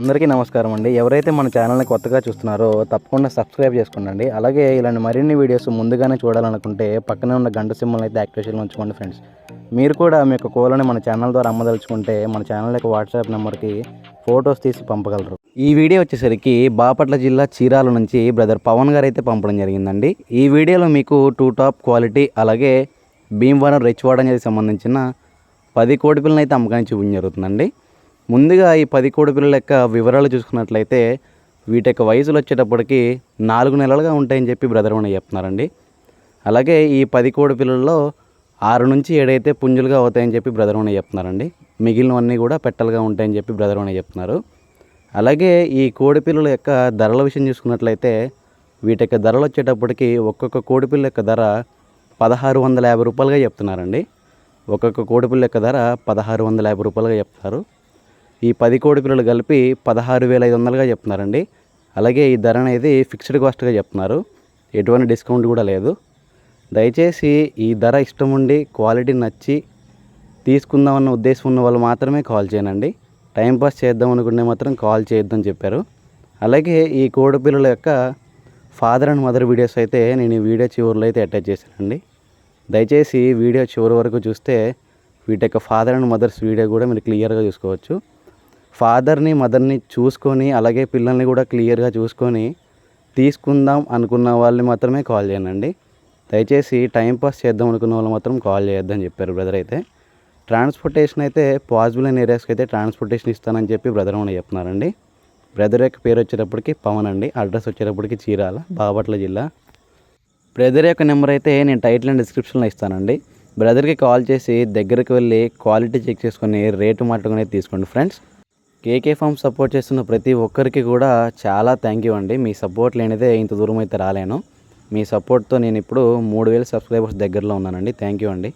అందరికీ నమస్కారం అండి. ఎవరైతే మన ఛానల్ని కొత్తగా చూస్తున్నారో తప్పకుండా సబ్స్క్రైబ్ చేసుకోండి అలాగే ఇలాంటి మరిన్ని వీడియోస్ ముందుగానే చూడాలనుకుంటే పక్కనే ఉన్న గంట సింబల్ అయితే యాక్టివేషన్లో ఉంచుకోండి ఫ్రెండ్స్. మీరు కూడా మీ యొక్క కోలని మన ఛానల్ ద్వారా అమ్మదలుచుకుంటే మన ఛానల్ యొక్క వాట్సాప్ నెంబర్కి ఫొటోస్ తీసి పంపగలరు. ఈ వీడియో వచ్చేసరికి బాపట్ల జిల్లా చీరాల నుంచి బ్రదర్ పవన్ గారు అయితే పంపడం జరిగిందండి. ఈ వీడియోలో మీకు టూ టాప్ క్వాలిటీ అలాగే భీమవరం రెచ్వాడ అనేది సంబంధించిన పది కోడి పిల్లలు అయితే అమ్మకానికి చూపించడం జరుగుతుందండి. ముందుగా ఈ పది కోడి పిల్లల యొక్క వివరాలు చూసుకున్నట్లయితే వీటి యొక్క వయసులు వచ్చేటప్పటికి నాలుగు నెలలుగా ఉంటాయని చెప్పి బ్రదర్ అని చెప్తున్నారండి. అలాగే ఈ పది కోడి పిల్లల్లో ఆరు నుంచి ఏడైతే పుంజులుగా అవుతాయని చెప్పి బ్రదర్ అని చెప్తున్నారండి. మిగిలినవన్నీ కూడా పెట్టలుగా ఉంటాయని చెప్పి బ్రదర్ అని చెప్తున్నారు. అలాగే ఈ కోడి పిల్లల యొక్క ధరల విషయం చూసుకున్నట్లయితే వీటి యొక్క ధరలు వచ్చేటప్పటికి ఒక్కొక్క కోడి పిల్ల యొక్క ధర పదహారు వందల యాభై రూపాయలుగా చెప్తున్నారండి. ఒక్కొక్క కోడి పిల్ల యొక్క ధర పదహారు వందల యాభై రూపాయలుగా చెప్తారు ఈ పది కోడి పిల్లలు కలిపి పదహారు వేల ఐదు వందలుగా చెప్తున్నారండి. అలాగే ఈ ధర అనేది ఫిక్స్డ్ కాస్ట్గా చెప్తున్నారు. ఎటువంటి డిస్కౌంట్ కూడా లేదు. దయచేసి ఈ ధర ఇష్టం ఉండి క్వాలిటీ నచ్చి తీసుకుందామన్న ఉద్దేశం ఉన్న వాళ్ళు మాత్రమే కాల్ చేయనండి. టైంపాస్ చేద్దాం అనుకుంటే మాత్రం కాల్ చేయొద్దని చెప్పారు. అలాగే ఈ కోడి పిల్లల యొక్క ఫాదర్ అండ్ మదర్ వీడియోస్ అయితే నేను ఈ వీడియో చివరిలో అయితే అటాచ్ చేశానండి. దయచేసి వీడియో చివరి వరకు చూస్తే వీటి యొక్క ఫాదర్ అండ్ మదర్స్ వీడియో కూడా మీరు క్లియర్గా చూసుకోవచ్చు. ఫాదర్ని మదర్ని చూసుకొని అలాగే పిల్లల్ని కూడా క్లియర్గా చూసుకొని తీసుకుందాం అనుకున్న వాళ్ళని మాత్రమే కాల్ చేయనండి. దయచేసి టైంపాస్ చేద్దాం అనుకున్న వాళ్ళు మాత్రం కాల్ చేయొద్దని చెప్పారు బ్రదర్ అయితే. ట్రాన్స్పోర్టేషన్ అయితే పాజిబుల్ అయిన ఏరియాస్కి అయితే ట్రాన్స్పోర్టేషన్ ఇస్తానని చెప్పి బ్రదర్ అని చెప్తున్నారండి? బ్రదర్ యొక్క పేరు వచ్చేటప్పటికి పవన్ అండి. అడ్రస్ వచ్చేటప్పటికి చీరాల బాపట్ల జిల్లా. బ్రదర్ యొక్క నెంబర్ అయితే నేను టైటిల్ అండ్ డిస్క్రిప్షన్లో ఇస్తానండి. బ్రదర్కి కాల్ చేసి దగ్గరికి వెళ్ళి క్వాలిటీ చెక్ చేసుకొని రేటు మాట్లాడుకునే తీసుకోండి ఫ్రెండ్స్. కేకే ఫామ్ సపోర్ట్ చేస్తున్న ప్రతి ఒక్కరికి కూడా చాలా థ్యాంక్ యూ అండి. మీ సపోర్ట్ లేనిదే ఇంత దూరం అయితే రాలేను. మీ సపోర్ట్తో నేను ఇప్పుడు మూడు వేల సబ్స్క్రైబర్స్ దగ్గరలో ఉన్నానండి. థ్యాంక్ యూ అండి.